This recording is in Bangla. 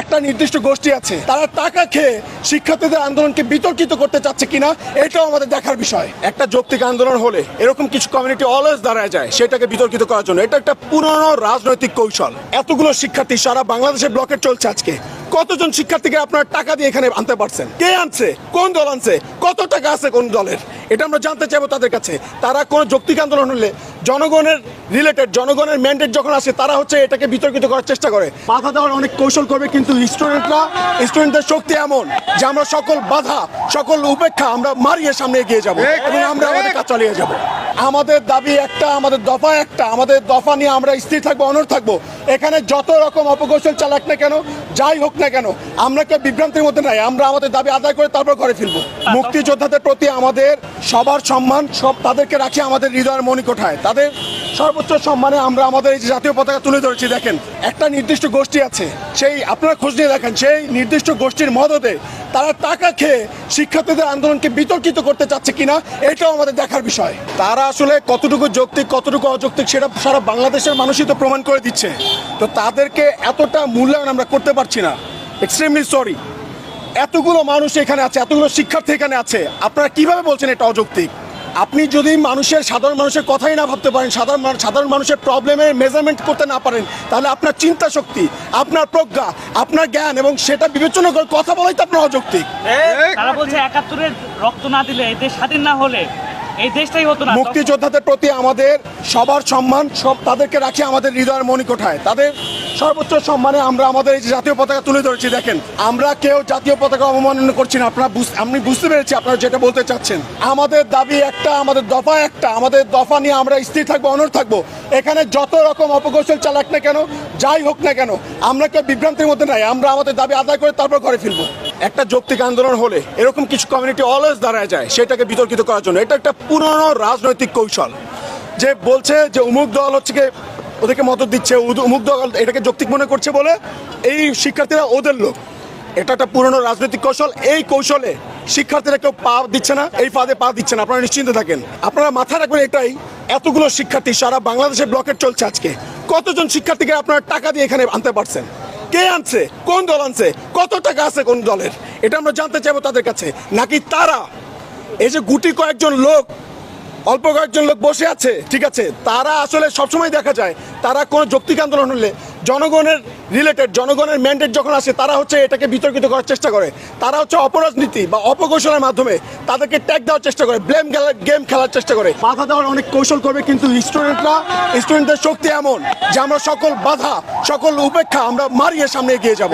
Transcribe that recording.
একটা নির্দিষ্ট গোষ্ঠী আছে, তারা টাকা খেয়ে শিক্ষার্থীদের আন্দোলনকে বিতর্কিত করতে চাচ্ছে কিনা, এটাও আমাদের দেখার বিষয়। একটা যৌক্তিক আন্দোলন হলে এরকম কিছু কমিউনিটি অলওয়েজ দাঁড়ায় যায়, সেটাকে বিতর্কিত করার জন্য। এটা একটা পুরনো রাজনৈতিক কৌশল। এতগুলো শিক্ষার্থী সারা বাংলাদেশের ব্লকেট চলছে আজকে। কতজন শিক্ষার্থীকে আপনারা টাকা দিয়ে এখানে আনতে পারছেন? কে আনছে? কোন দল আনছে? কত টাকা আছে কোন দলের? এটা আমরা জানতে চাইব তাদের কাছে। তারা কোনো যৌক্তিক আন্দোলন হলে জনগণের রিলেটেড জনগণের ম্যান্ডেট যখন আসে তারা হচ্ছে এটাকে বিতর্কিত করার চেষ্টা করে। বাধা দেওয়ার অনেক কৌশল করবে কিন্তু স্টুডেন্টরা স্টুডেন্টদের শক্তি এমন যে আমরা সকল বাধা সকল উপেক্ষা আমরা মারিয়ে সামনে এগিয়ে যাব এবং আমরা আমাদের কাজ চালিয়ে যাব। আমাদের দাবি একটা, আমাদের দফা একটা, আমাদের দফা নিয়ে আমরা স্থির থাকব অনর থাকব। এখানে যত রকম অপকৌশল চালাক না কেন, যাই হোক না কেন, আমরা কেউ বিভ্রান্তির মধ্যে নাই, আমরা আমাদের দাবি আদায় করে তারপর ঘরে ফিরবো। মুক্তিযোদ্ধাদের প্রতি আমাদের সবার সম্মান, সব তাদেরকে রাখি আমাদের হৃদয়ের মণিকোঠায়। তাদের সর্বোচ্চ সম্মানে আমরা আমাদের এই যে জাতীয় পতাকা তুলে ধরেছি, দেখেন, একটা নির্দিষ্ট গোষ্ঠী আছে, সেই আপনারা খোঁজ নিয়ে দেখেন, সেই নির্দিষ্ট গোষ্ঠীর মদতে তারা টাকা খেয়ে শিক্ষার্থীদের আন্দোলনকে বিতর্কিত করতে চাচ্ছে কিনা, এটাও আমাদের দেখার বিষয়। তারা আসলে কতটুকু যৌক্তিক, কতটুকু অযৌক্তিক সেটা সারা বাংলাদেশের মানুষই তো প্রমাণ করে দিচ্ছে। তো তাদেরকে এতটা মূল্যায়ন আমরা করতে পারছি না। এক্সট্রিমলি সরি এতগুলো মানুষ এখানে আছে, এতগুলো শিক্ষার্থী এখানে আছে। আপনারা কীভাবে বলছেন এটা অযৌক্তিক? আপনি যদি মানুষের, সাধারণ মানুষের কথাই না ভাবতে পারেন, সাধারণ সাধারণ মানুষের প্রবলেমের মেজারমেন্ট করতে না পারেন, তাহলে আপনার চিন্তা শক্তি, আপনার প্রজ্ঞা, আপনার জ্ঞান এবং সেটা বিবেচনা করে কথা বলাই তো আপনার অযৌক্তিক। তারা বলছে একাত্তরের রক্ত না দিলে এই দেশ স্বাধীন না হলে মুক্তিযোদ্ধাদের প্রতি আমাদের সবার সম্মান, সব তাদেরকে রাখি আমাদের হৃদয়ের মণিকোঠায়। তাদের সর্বোচ্চ সম্মানে আমরা আমাদের এই জাতীয় পতাকা তুলে ধরেছি, দেখেন, আমরা কেউ জাতীয় পতাকা অবমাননা করছি না। আপনারা আমি বুঝতে পেরেছি আপনারা যেটা বলতে চাচ্ছেন। আমাদের দাবি একটা, আমাদের দফা একটা, আমাদের দফা নিয়ে আমরা স্থির থাকব অনর থাকব। এখানে যত রকম অপকৌশল চালাক না কেন, যাই হোক না কেন, আমরা কেউ বিভ্রান্তির মধ্যে নাই। আমরা আমাদের দাবি আদায় করে তারপর ঘরে ফিরবো। একটা যৌক্তিক আন্দোলন হলে এরকম কিছু কমিউনিটি অলওয়েজ দাঁড়ায় যায়, সেটাকে বিতর্কিত করার জন্য। এটা একটা পুরনো রাজনৈতিক কৌশল যে বলছে যে উমুক দল হচ্ছে ওদেরকে মদত দিচ্ছে উমুক দল এটাকে যৌক্তিক মনে করছে বলে এই শিক্ষার্থীরা ওদের লোক। এটা একটা পুরনো রাজনৈতিক কৌশল। এই কৌশলে শিক্ষার্থীরা কেউ পা দিচ্ছে না, এই ফাঁদে পা দিচ্ছে না। আপনারা নিশ্চিন্তে থাকেন। আপনারা মাথায় রাখবেন এটাই, এতগুলো শিক্ষার্থী সারা বাংলাদেশে ব্লকেট চলছে আজকে। কতজন শিক্ষার্থীকে আপনারা টাকা দিয়ে এখানে আনতে পারছেন? কে আনছে? কোন দল আনছে? কত টাকা আছে কোন দলের? এটা আমরা জানতে চাইব তাদের কাছে। নাকি তারা এই যে গুটি কয়েকজন লোক, অল্প কয়েকজন লোক বসে আছে, ঠিক আছে? তারা আসলে সবসময় দেখা যায়, তারা কোনো যৌক্তিক আন্দোলন হলে জনগণের রিলেটেড জনগণের ম্যান্ডেট যখন আসে, তারা হচ্ছে এটাকে বিতর্কিত করার চেষ্টা করে। তারা হচ্ছে অপরাজনীতি বা অপকৌশলের মাধ্যমে তাদেরকে ট্যাগ দেওয়ার চেষ্টা করে ব্লেম গেম খেলার চেষ্টা করে। বাধা দেওয়ার অনেক কৌশল করবে, কিন্তু স্টুডেন্টরা স্টুডেন্টদের শক্তি এমন যে আমরা সকল বাধা, সকল উপেক্ষা আমরা মারিয়ে সামনে এগিয়ে যাব।